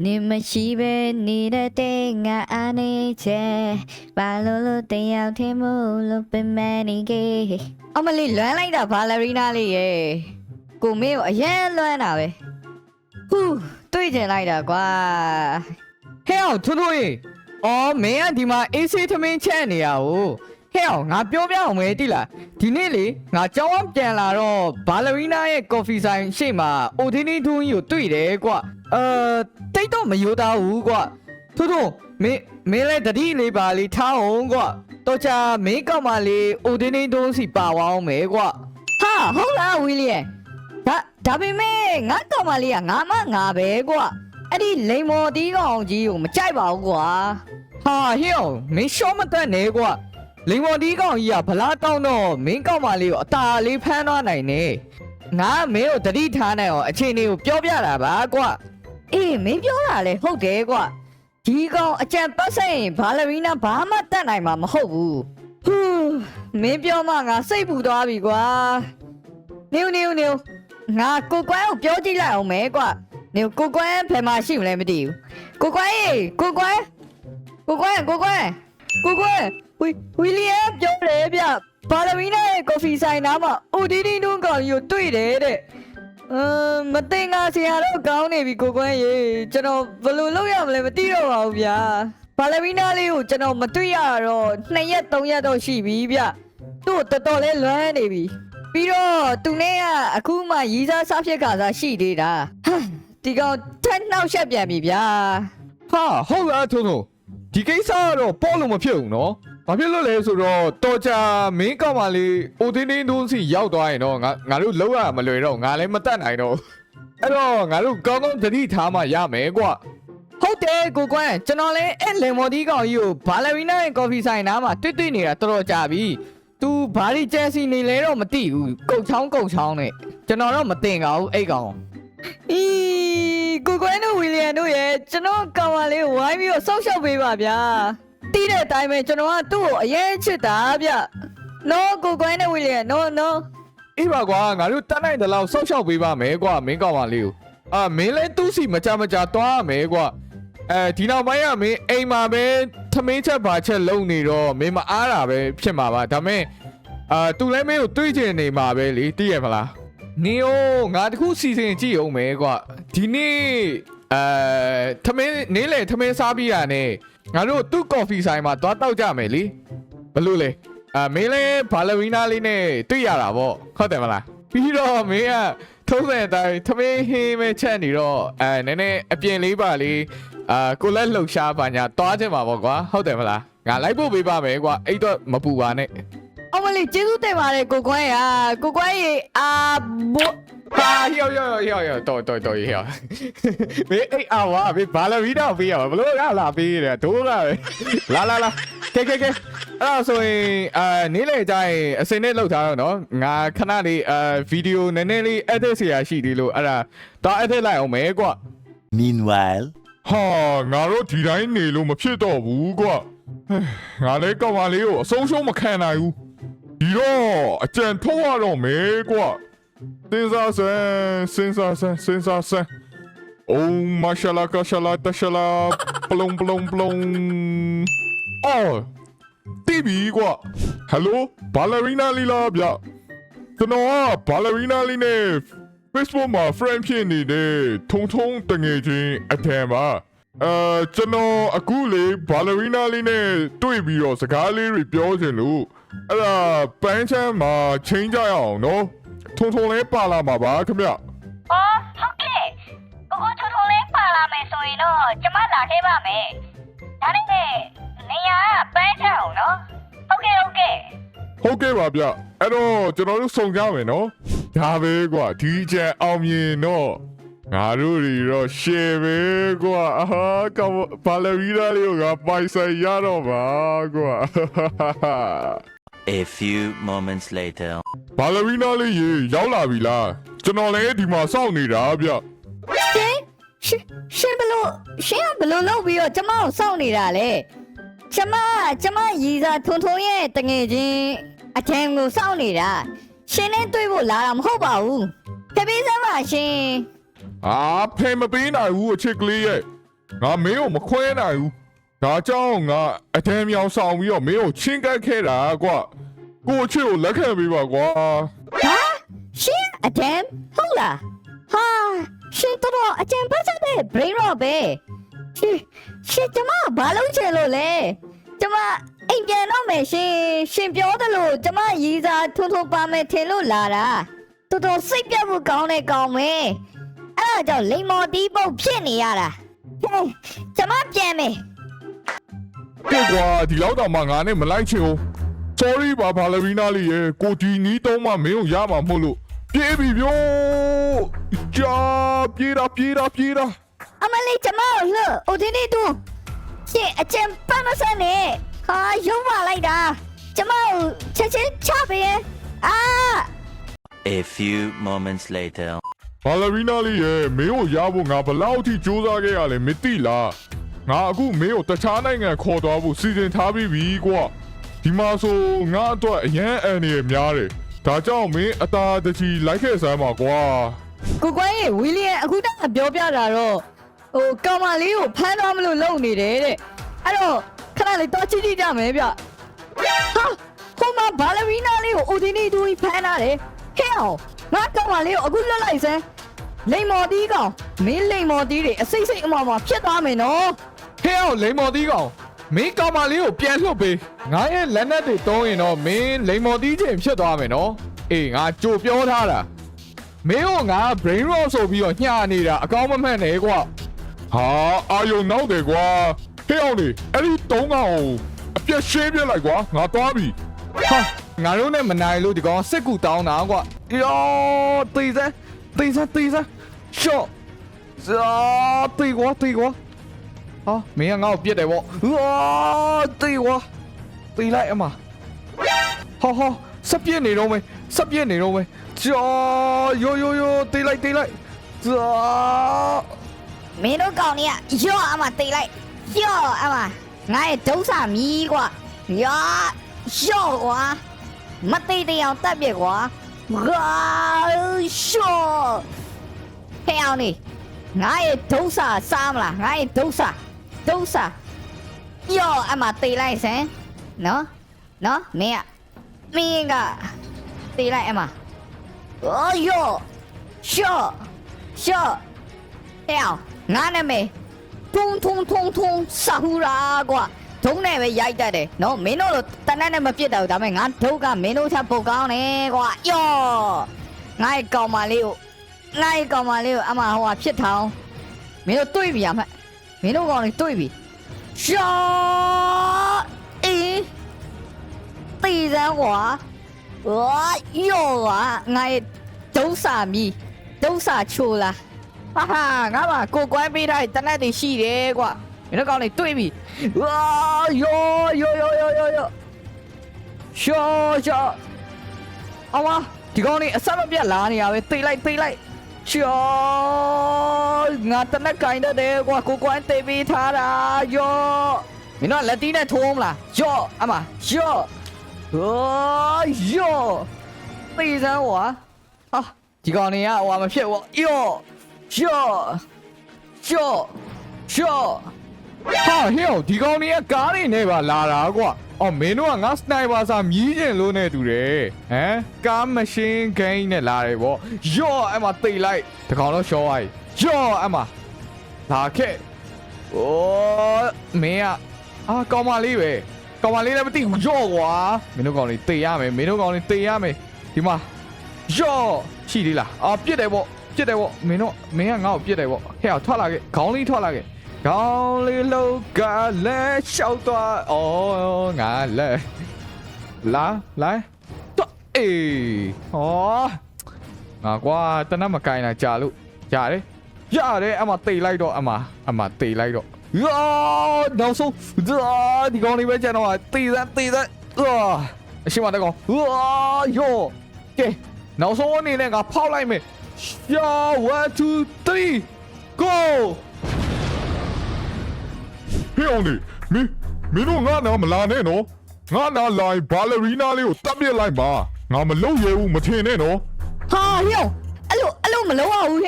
နေမရှိပဲနေတဲ့တဲ့ငါအားနေချေဘာလို့လို့တယောက်တည်းမို့လို့ပင်မနေကေအမလေးလွမ်းလိုက်တာဘာလရီနာလေးရေကိုမေကိုအရင်လွမ်းတာပဲဟူးတွေ့ကျင်လိုက်တာကွာဟဲ့အောင်ထွန်းထွန်းရေအော်မင်းကဒီမှာအေးဆေးသမင်းချက်နေရဟို ဟဲ့အောင်ငါပြောပြအောင်မယ်တိလားဒီနေ့လေငါကြောင်းအောင်ပြန်လာတော့ဘာလရီနာရဲ့ကော်ဖီဆိုင်ရှေ့မှာအိုဒင်းနီထွန်းကြီးကိုတွေ့တယ်ကွအဲတိတ်တော့မယိုသားဘူးကွထွန်းထွန်းမင်းမင်းလည်းတတိလေးပါလေးထားအောင်ကွတော့ချာမင်းကောက်မလေးအိုဒင်းနီထွန်းစီပါဝအောင်မယ်ကွဟာဟုတ်လားဝီလီယံဒါဒါပေမဲ့ငါကောင်မလေးကငါမငါပဲကွာအဲ့ဒီလိန်မော်တီးကောင်ကြီးကိုမကြိုက်ပါဘူးကွာဟာဟဲ့အောင်မင်းရှော့မတက်နဲ့ကွ လိန်မော်ဒီကောင်ကြီးကဗလားတောင်းတော့မင်းကောက်မလေးကိုအตาလေးဖမ်းသွားနိုင်နေငါမင်းကိုတတိထားနိုင်အောင်အခြေအနေကိုပြောပြတာပါကွအေးမင်းပြောတာလေဟုတ်တယ်ကွာဒီကောင်အကြံပတ်ဆိုင်ရင်ဘာလရီနာဘာမှတတ်နိုင်မှာမဟုတ်ဘူးဟူးမင်းပြောမှငါစိတ်ပူသွားပြီကွာနေဦးနေဦးနေဦးငါကိုကွမ်းကိုပြောကြည့်လိုက်အောင်မဲကွာနေဦးကိုကွမ်းဘယ်မှာရှိမလဲမသိဘူးကိုကွမ်းရေကိုကွမ်းကိုကွမ်းကိုကွမ်းကိုကွမ်း ဝီဝီလီယံပြောတယ်ဗျဘာလရီနာရဲ့ကော်ဖီဆိုင်နားမှာအိုဒီဒီနုံကောင်ကြီးကိုတွေ့တယ်တဲ့အမ်မတင်ငါဆရာတော့ကောင်းနေပြီကိုကွန်းရေကျွန်တော်ဘယ်လိုလုပ်ရမလဲမသိတော့ပါဘူးဗျာဘာလဗီနာလေးကိုကျွန်တော်မတွေ့ရတော့2ရက်3ရက်တော့ရှိပြီဗျသူ့ကိုတော်တော်လေးလွမ်းနေပြီပြီးတော့သူနဲ့ကအခုမှရီးစားစားဖြစ်ခါစားရှိသေးတာဟာဒီကောင်ထက်နှောက်ရှက်ပြန်ပြီဗျာဟာဟုတ်လားထုံထုံဒီကိစ္စကတော့ပေါ့လို့မဖြစ်ဘူးနော် ဘာဖြစ်လို့လဲဆိုတော့တော်ကြမင်းကောက်ပါလေအိုတင်းတင်းတွန်းစီရောက်သွားရင်တော့ငါငါတို့လောက်ရမလွယ်တော့ငါလည်းမတတ်နိုင်တော့အဲ့တော့ငါတို့ကောင်းကောင်းသတိထားမှရမယ်ကွဟုတ်တယ်ကိုကွန်းကျွန်တော်လည်းအဲ့လေမော်ဒီကောင်ကြီးကိုဘာလရီနာရဲ့ကော်ဖီဆိုင်နားမှာတွေ့တွေ့နေတာတော်တော်ကြာပြီ तू ဘာဒီကျဲစီနေလဲတော့မသိဘူးကုတ်ချောင်းကုတ်ချောင်းနဲ့ကျွန်တော်တော့မတင်ကြဘူးအဲ့ကောင်အီးကိုကွန်းတို့ဝီလီယံတို့ရဲ့ကျွန်တော်ကောင်မလေးကိုဝိုင်းပြီးတော့စောက်ရှောက်ပေးပါဗျာ တီးတဲ့အတိုင်းပဲကျွန်တော်ကသူ့ကိုအရင်ချစ်တာဗျနော်ကိုကွန်းတို့ဝီလီယံနော်နော်အေးပါကွာငါတို့တတ်နိုင်တဲ့လောက်စောက်ရှောက်ပေးပါမယ်ကွမင်းကောက်ပါလေးကိုအာမင်းလည်းသူ့စီမကြမကြသွားရမယ်ကွအဲဒီနောက်ပိုင်းကမင်းအိမ်မှာပဲသမင်းချက်ပါချက်လုံနေတော့မင်းမအားတာပဲဖြစ်မှာပါဒါပေမဲ့အာသူလည်းမင်းကိုတွေးချင်နေမှာပဲလေသိရမလားနေအိုငါတခုစီစဉ်ကြည့်အောင်မယ်ကွာဒီနေ့အဲသမင်းနေလေသမင်းစားပြီးရနဲ့ ငါတို့သူ့ကော်ဖီဆိုင်မှာသွားတောက်ကြမယ်လीဘလို့လဲအာမင်းလဲဘာလဝီနာလေးနဲ့တွေ့ရတာဗောဟုတ်တယ်မလားပြီးတော့မင်းကထုံးစံအတိုင်းသမင်းဟင်းမဲချက်နေတော့အဲနည်းနည်းအပြင်လေးပါလေးအာကိုလက်လှုပ်ရှားပါညာသွားချင်ပါဗောကွာဟုတ်တယ်မလားငါလိုက်ဖို့ပေးပါမယ်ကွာအဲ့တော့မပူပါနဲ့အမလေးကျေးဇူးတင်ပါတယ်ကိုကွန်းရာကိုကွန်းရေအာဘို ဟာယောယောယောယောတော်တော်တော်ယောဘေးအိတ်အဝါဘေးဘာလဗီတော့ပေးရဘလို့ကလာပေးတယ်ဒိုးကပဲလာလာလာကဲကဲကဲအဲ့တော့ဆိုရင်အာနေလေကြရင်အစင်နဲ့လောက်ထားတော့နော်ငါခဏလေးအာဗီဒီယိုနည်းနည်းလေး edit ဆရာရှိသေးလို့အဲ့ဒါတော့ edit လိုက်အောင်မယ်ကွ Meanwhile, ဟာငါတို့ဒီတိုင်းနေလို့မဖြစ်တော့ဘူးကွာဟဲ့ငါလည်းကောက်ပါလေးကိုအဆုံးရှုံးမခံနိုင်ဘူးဒီတော့အကြံထုတ်ရတော့မယ်ကွာ စင်စားစမ်းစင်စားစမ်းစင်စားစမ်းအိုးမာရှာလာကာရှာလာတရှာလာပလုံပလုံပလုံအော်တီဗီကွာဟယ်လိုဘာလရီနာလီလာဗျကျွန်တော်ကဘာလရီနာလီနဲ့ Facebook မှာ friend ဖြစ်နေတဲ့ထုံထုံတငယ်ချင်းအထံပါအဲကျွန်တော်အခုလေဘာလရီနာလေးနဲ့တွေ့ပြီးတော့စကားလေးတွေပြောချင်လို့အဲ့ဒါပန်းချမ်းမှာချင်းကြရအောင်နော် ထုံထုံလေးပါလာမှာပါခင်ဗျအော်ဟုတ်ကဲ့ကိုကိုထိုးထိုးလေးပါလာမယ်ဆိုရင်တော့ကျမလာခဲ့ပါမယ်ဒါနဲ့နေရာကပန်းချအောင်နော်ဟုတ်ကဲ့ဟုတ်ကဲ့ဟုတ်ကဲ့ပါဗျအဲ့တော့ကျွန်တော်တို့စုံကြမယ်နော်ဒါပဲကွာဒီကျန်အောင်မြင်တော့ငါတို့တွေတော့ရှယ်ပဲကွာအာဟာကဘာလရီနာလေးကပိုင်ဆိုင်ရတော့ပါကွာ a few moments later. ဘာလရီနာလေးရေရောက်လာပြီလားကျွန်တော်လည်းဒီမှာစောင့်နေတာဗျရှင်ရှင်ရှင်ဘလို့ရှင်ကဘလို့လုပ်ပြီးတော့ကျမကိုစောင့်နေတာလေကျမကျမရီစာထုံထုံရဲ့တငယ်ချင်းအထံကိုစောင့်နေတာရှင်နဲ့တွေ့ဖို့လာတာမဟုတ်ပါဘူးတပည့်စမ်းပါရှင်အာဖေမပေးနိုင်ဘူးအချစ်ကလေးရဲ့ငါမင်းကိုမခွဲနိုင်ဘူး ဒါကြောင့်ငါအတန်းမြောင်ဆောင်ပြီးတော့မင်းကိုချင်းကပ်ခဲ့တာကွာကိုယ့်အချစ်ကိုလက်ခံပေးပါကွာဟာရှင်အဒမ်ဟုတ်လားဟာရှင်တော်တော်အကြံပတ်ချက်တဲ့ brain rot ပဲရှင်ရှင်ကျမဘာလုပ်ချင်လို့လဲကျမအိမ်ပြန်တော့မယ်ရှင်ရှင်ပြောတယ်လို့ကျမရည်စားထွန်းထွန်းပါမယ်ထင်လို့လာတာတော်တော်စိတ်ပြတ်ဖို့ကောင်းတဲ့ကောင်ပဲအဲ့ဒါကြောင့်လိမ္မော်တီးပုတ်ဖြစ်နေရတာဟဲ့ကျမပြန်မယ် ကဲကွာဒီလောက်တော့မှငါနဲ့မလိုက်ချင်ဘူး sorry ပါဘာလရီနာလေးရေကိုဒီနီးတော့မှမင်းကိုရမှာမဟုတ်လို့ပြေးပြီဗျို့ကြာပြေးတာပြေးတာပြေးတာအမလေးကျမကိုလှအိုဒီနေတူရှင်အကျံပတ်မစမ်းနဲ့ဟာရုံးပါလိုက်တာကျမကိုချက်ချင်းချပေးရင်အာ A few moments later. ဘာလရီနာလေးရေမင်းကိုရဖို့ငါဘယ်လောက်ထိစူးစမ်းခဲ့ရလဲမသိလား ငါအခုမင်းကိုတခြားနိုင်ငံခေါ်သွားဖို့စီစဉ်ထားပြီးပြီကွာဒီမှာဆိုငါအတွက်အရန်အန်နေများတယ်ဒါကြောင့်မင်းအသာတချီလိုက်ခဲ့စမ်းပါကွာကိုကွန်းရေဝီလီယံအခုတည်းကပြောပြတာတော့ဟိုကောင်မလေးကိုဖမ်းတော့မလို့လုပ်နေတယ်တဲ့အဲ့တော့ခဏလေးတော့ကြည့်ကြည့်ကြမယ်ဗျဟာဟိုမှာဘာလရီနာလေးကိုအိုဒီနေတူဖမ်းတာတယ်ဟဲ့အောင်ငါကောင်မလေးကိုအခုလွတ်လိုက်စမ်းလိမ္မော်တီးကောင်မင်းလိမ္မော်တီးတွေအစိမ့်စိမ့်အမမဖြစ်သွားမယ်နော် ဟဲ့အောင်လိန်မော်တီးကောင်မင်းကောင်မလေးကိုပြန်လှုပ်ပေးငါရဲ့လက်နက်တွေတုံးရင်တော့မင်းလိန်မော်တီးချိန်ဖြစ်သွားမယ်နော်အေးငါကြိုပြောထားတာမင်းကငါ brain rot ဆိုပြီးတော့ညှာနေတာအကောင်းမမှန်နဲ့ကွာဟာအာယုံနောက်တယ်ကွာဟေးအောင်လေအဲ့ဒီတုံးကောင်ကိုအပြက်ရှင်းပြလိုက်ကွာငါသွားပြီဟာငါတို့နဲ့မနိုင်လို့ဒီကောင်စစ်ကူတောင်းတာကွာယောတေးစမ်းတေးစမ်းတေးစမ်းရှော့ဇာတေးကွာတေးကွာ ဟာမင်းကငါ့ကိုပြစ်တယ်ဗောအာတေးကွာတေးလိုက်အမဟောဟောစပြစ်နေတော့မယ်စပြစ်နေတော့မယ်ဂျာယိုယိုယိုတေးလိုက်တေးလိုက်ဇာမင်းတို့ကောင်တွေကရော့အမတိတ်လိုက်ရော့အမငါရဲ့ဒုစမီးကွာရော့ရော့ကွာမတိ ဒုစာပြော့အမတေးလိုက်စမ်းနော်နော်မင်းကမင်းကတေးလိုက်အမအော်ယောရှော့ရှော့ဟဲ့ငါနာမည်ထုံထုံထုံထုံဆာဟူရာကွာဒုံးနဲ့ပဲရိုက်တတ်တယ်နော်မင်းတို့လိုတနက်နဲ့မပြစ်တော့ဒါပေမဲ့ငါဒုကမင်းတို့ချက်ပုတ်ကောင်းတယ်ကွာယောငါ့ကောင်မလေးကိုငါ့ကောင်မလေးကိုအမဟိုဟာဖြစ်ထောင်းမင်းတို့တွေ့ပြီရမှတ် 出了。哈哈，ငါမှကိုကွမ်းပေးထားတဲ့တနက်တွေရှိတယ်ကွာမင်းတို့ကောင်းနေတွေးပြီဝါယောယောယောယောယောယောရှောရှောအမဒီကောင်းနေအဆက်မပြတ်လာနေရပဲတိတ်လိုက်တိတ်လိုက် ရှောငါတနက်ကင်တဲ့ကွာကိုကွမ်းတေးပေးထားတာယောမင်းတို့လက်တီးနဲ့ထိုးမလားယောအမယောဟိုယောတေးစမ်းဝါဟာဒီကောင်းနေကဟိုမဖြစ်ဘူးယော Sure. Sure. Sure. ဟာဟဲ့ဒီကောင်တွေကကားတွေနဲ့ပါလာတာကွာ အော်မင်းတို့ကငါစနိုက်ပါစာမြည်ကျင်လို့နဲ့တူတယ်ဟမ်ကားမရှင်းဂိမ်းနဲ့လာတယ်ဗောယော့အမတိတ်လိုက်ဒီကောင်တော့ရှော့လိုက်ယော့အမလာခဲ့အိုးမင်းကအာကောင်မလေးပဲကောင်မလေးလည်းမသိဘူးယော့ကွာမင်းတို့ကောင်လေးတေးရမယ်မင်းတို့ကောင်လေးတေးရမယ်ဒီမှာယော့ရှိသေးလားအာပြစ်တယ်ဗောပြစ်တယ်ဗောမင်းတို့မင်းကငါ့ကိုပြစ်တယ်ဗောဟဲ့ထွက်လာခဲ့ခေါင်းလေးထွက်လာခဲ့ ကောင်းလေးလောက်ကလည်းရှောက်သွားအော်ငါလည်းလာလာတော့အေးဟောငါကွာတနတ်မကင်တာကြာလို့ရတယ်ရတယ်အမတိတ်လိုက်တော့အမအမတိတ်လိုက်တော့ယောနောက်ဆုံးဒါဒီကောင်းလေးပဲကျန်တော့တေးစမ်းတေးစမ်းအာအရှိမတကောင်အာယောကဲနောက်ဆုံးအနေနဲ့ငါဖောက်လိုက်မယ်ရှာ1 2 3 go ဟေးအောင်လေမင်းမင်းတို့ငါနာမလာနဲ့နော်ငါနာလိုက်ဘာလရီနာလေးကိုတပ်ပြစ်လိုက်ပါငါမလုပ်ရဘူးမထင်နဲ့နော်ဟာဟေ့အဲ့လိုအဲ့လိုမလုံးအောင်ဟေ့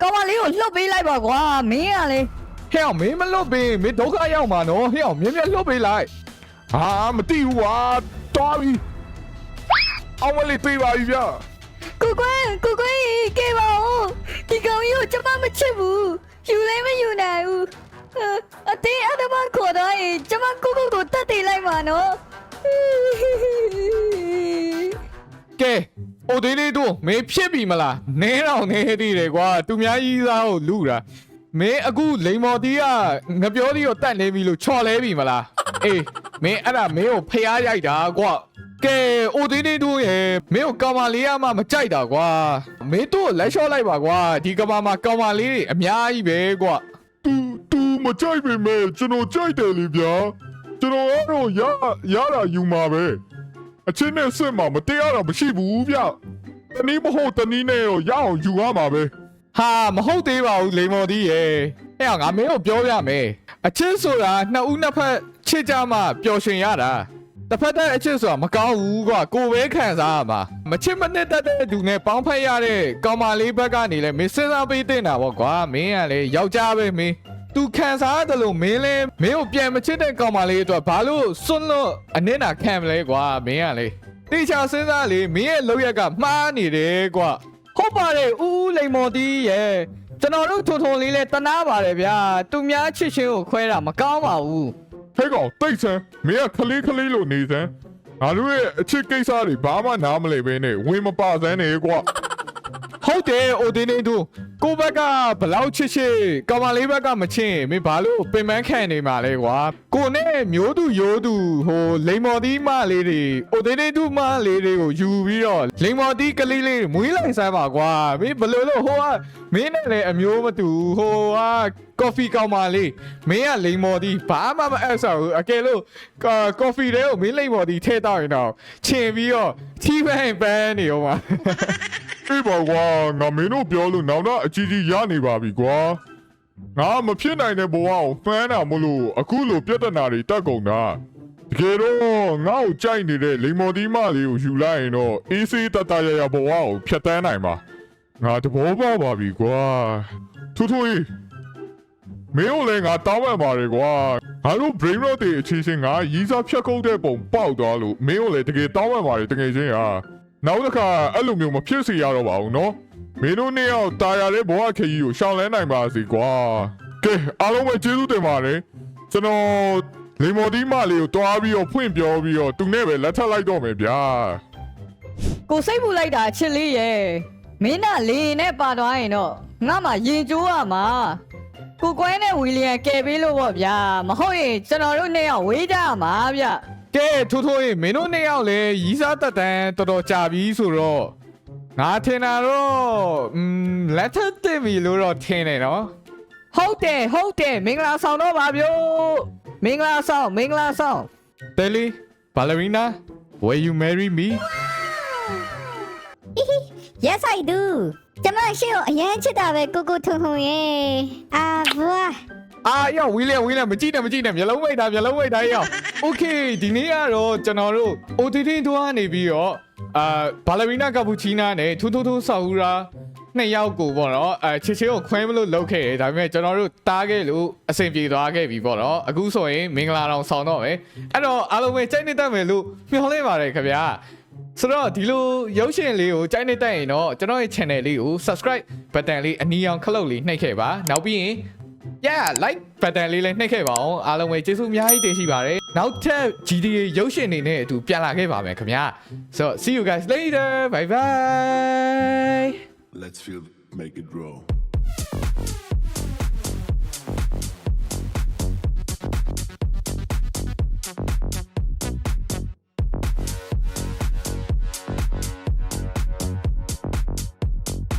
ကောင်မလေးကိုလှုပ်ပေးလိုက်ပါကွာမင်းကလေဟဟဲ့အောင်မင်းမလွတ်ပေးမင်းဒုက္ခရောက်မှာနော်ဟဲ့အောင်မြင်းမြတ်လွတ်ပေးလိုက်ဟာမတိဘူးကွာတော်ပြီအောင်မလေးပြေးပါပြီဗျာကိုကွန်းကိုကွန်းကဲပါဦးဒီကောင်ကြီးကိုကျမမချစ်ဘူးယူလည်းမယူနိုင်ဘူး အာအတင်းအဓမ္မခေါ်တော့ရင်ကျမကိုကိုကိုတတ်တည်လိုက်ပါနော်ကဲအိုသေးလေးတို့မင်းဖြစ်ပြီမလားနဲတော့နဲသေးတယ်ကွာသူများကြီးသားကိုလူတာမင်းအခုလိန်မော်တီးကငပြောတီးကိုတတ်နေပြီလို့ချော်လဲပြီမလားအေးမင်းအဲ့ဒါမင်းကိုဖျားရိုက်တာကွာကဲအိုသေးလေးတို့ရဲ့မင်းကိုကောင်မလေးရမှမကြိုက်တာကွာမင်းတို့ကိုလက်လျှော့လိုက်ပါကွာဒီကဘာမှာကောင်မလေးတွေအများကြီးပဲကွာတူတူ မကြိုက်ပေမဲ့ကျွန်တော်ကြိုက်တယ်လေဗျာကျွန်တော်ကတော့ရရတာယူမှာပဲအချင်းနဲ့စစ်မှာမတရားတာမရှိဘူးဗျတနည်းမဟုတ်တနည်းနဲ့တော့ရအောင်ယူရမှာပဲဟာမဟုတ်သေးပါဘူးလိန်မော်တီးရဲ့အဲ့အောင်ငါမင်းကိုပြောပြမယ်အချစ်ဆိုတာနှစ်ဦးနှစ်ဖက်ချစ်ကြမှပျော်ရွှင်ရတာတစ်ဖက်တည်းအချစ်ဆိုတာမကောင်းဘူးကွာကိုယ်ပဲခံစားရမှာမချစ်မနစ်တတ်တဲ့သူနဲ့ပေါင်းဖက်ရတဲ့ကောင်မလေးဘက်ကနေလဲမင်းစဉ်းစားပေးတင်တာပေါ့ကွာမင်းကလေယောက်ျားပဲမင်း သူခံစားရတယ်လို့မင်းလဲမင်းကိုပြန်မချစ်တဲ့ကောင်မလေးအတွက်ဘာလို့စွန့်လို့အနစ်နာခံမလဲကွာမင်းကလေတေချာစဉ်းစားလေမင်းရဲ့လောက်ရက်ကမှားနေတယ်ကွာဟုတ်ပါတယ်ဦးဦးလိန်မော်တီးရဲ့ကျွန်တော်တို့ထုံထုံလေးလဲတနာပါတယ်ဗျာသူများချစ်ချင်းကိုခွဲတာမကောင်းပါဘူးဟဲ့ကောင်တိတ်ဆန်းမင်းကခလေးခလေးလို့နေစမ်းငါတို့ရဲ့အချစ်ကိစ္စတွေဘာမှနားမလည်ပဲနဲ့ဝင်မပါစမ်းနေကွာ ဟုတ်တယ်အိုတင်းနေသူကိုဘက်ကဘလောက်ချစ်ချစ်ကောင်မလေးဘက်ကမချစ်ရင်မင်းဘာလို့ပင်ပန်းခံနေမှာလဲကွာကိုနဲ့မျိုးသူရိုးသူဟိုလိန်မော်တီးမလေးတွေအိုတင်းနေသူမလေးတွေကိုယူပြီးတော့လိန်မော်တီးကလေးလေးမွေးလိုက်စမ်းပါကွာမင်းဘယ်လို့လို့ဟိုကမင်းနဲ့လည်းအမျိုးမတူဟိုကကော်ဖီကောင်မလေးမင်းကလိန်မော်တီးဘာမှမအပ်ဆောက်ဘူးအကယ်လို့ကော်ဖီတွေကိုမင်းလိန်မော်တီးထည့်တော့ရင်တော့ချင်ပြီးတော့ချီးပန်းပန်းနေအောင် ပါအေးပါကွာငါမင်းတို့ပြောလို့နောက်တော့အကြီးကြီးရနေပါပြီကွာငါမဖြစ်နိုင်တဲ့ဘဝကိုဖမ်းတာမလို့အခုလိုပြဿနာတွေတက်ကုန်တာတကယ်တော့ငါ့ကိုကြိုက်နေတဲ့လိမ္မော်ဒီမလေးကိုယူလိုက်ရင်တော့အေးစေးတတရရဘဝကိုဖျက်ဆီးနိုင်ပါငါတဘောပါပါပြီကွာထူးထူးကြီးမင်းတို့လည်းငါတောင်းပန်ပါတယ်ကွာငါတို့ brain rot တွေအချင်းချင်းငါရီးစားဖြတ်ကုတ်တဲ့ပုံပေါက်သွားလို့မင်းတို့လည်းတကယ်တောင်းပန်ပါတယ်တကယ်ချင်းဟာ နောက်တစ်ခါအဲ့လိုမျိုးမဖြစ်စေရတော့ပါဘူးနော်မင်းတို့နှစ်ယောက်တာယာတဲ့ဘဝခရီးကိုရှောင်လန်းနိုင်ပါစေကွာကဲအားလုံးပဲကျေးဇူးတင်ပါတယ်ကျွန်တော်လေမော်ဒီမလေးကိုတွားပြီးတော့ဖွင့်ပြောပြီးတော့သူနဲ့ပဲလက်ထပ်လိုက်တော့မယ်ဗျာကိုစိတ်ပူလိုက်တာချစ်လေးရဲ့မင်းကလေရင်နဲ့ပါသွားရင်တော့ငါမှရင်ကျိုးရမှာကိုကွဲနဲ့ဝီလျံကယ်ပေးလို့ပေါ့ဗျာမဟုတ်ရင်ကျွန်တော်တို့နှစ်ယောက်ဝေးကြရမှာဗျာ ကဲထိုးထိုးရေမင်းတို့နှစ်ယောက်လည်းရီးစားတက်တန်းတော်တော်ကြာပြီဆိုတော့ငါထင်တာတော့อืมလက်ထပ်တင်ပြီလို့တော့ထင်တယ်နော်ဟုတ်တယ်ဟုတ်တယ်မင်္ဂလာဆောင်တော့ပါဗျို့မင်္ဂလာဆောင်မင်္ဂလာဆောင်တယ်လီဘာလရီနာ will you marry me Yes I do ကျမရှေ့ကိုအရင်ချစ်တာပဲကိုကိုထုံထုံရဲ့အာဘွာ အာယောဝီလျံဝီလျံမကြည့်နဲ့မကြည့်နဲ့မျက်လုံးမိတ်တာမျက်လုံးမိတ်တာယောโอเคဒီနေ့ကတော့ကျွန်တော်တို့ OTT တွားနေပြီးတော့အာဘာလရီနာကပူချီနာနဲ့ထူးထူးထူးဆောက်ဦးရာနှစ်ယောက်ကိုပေါ့နော်အဲချစ်ချင်းကိုခွဲမလို့လုပ်ခဲ့တယ်ဒါပေမဲ့ကျွန်တော်တို့တားခဲ့လို့အဆင်ပြေသွားခဲ့ပြီပေါ့နော်အခုဆိုရင်မင်္ဂလာတော်ဆောင်တော့မယ်အဲ့တော့အားလုံးပဲကြိုက်နေတတ်မယ်လို့မျှော်လင့်ပါတယ်ခင်ဗျာဆိုတော့ဒီလိုရုပ်ရှင်လေးကိုကြိုက်နေတတ်ရင်တော့ကျွန်တော်ရဲ့ channel လေးကို subscribe button လေးအနီရောင်ခလုတ်လေးနှိပ်ခဲ့ပါနောက်ပြီးရင် yeah like button လေးလည်းနှိပ်ခဲ့ပါအောင်အားလုံးပဲကျေးဇူးအများကြီးတင်ရှိပါတယ်နောက်ထပ် GTA ရုပ်ရှင်တွေနဲ့အတူပြန်လာခဲ့ပါမယ်ခင်ဗျာ so see you guys later bye bye Let's feel make it grow.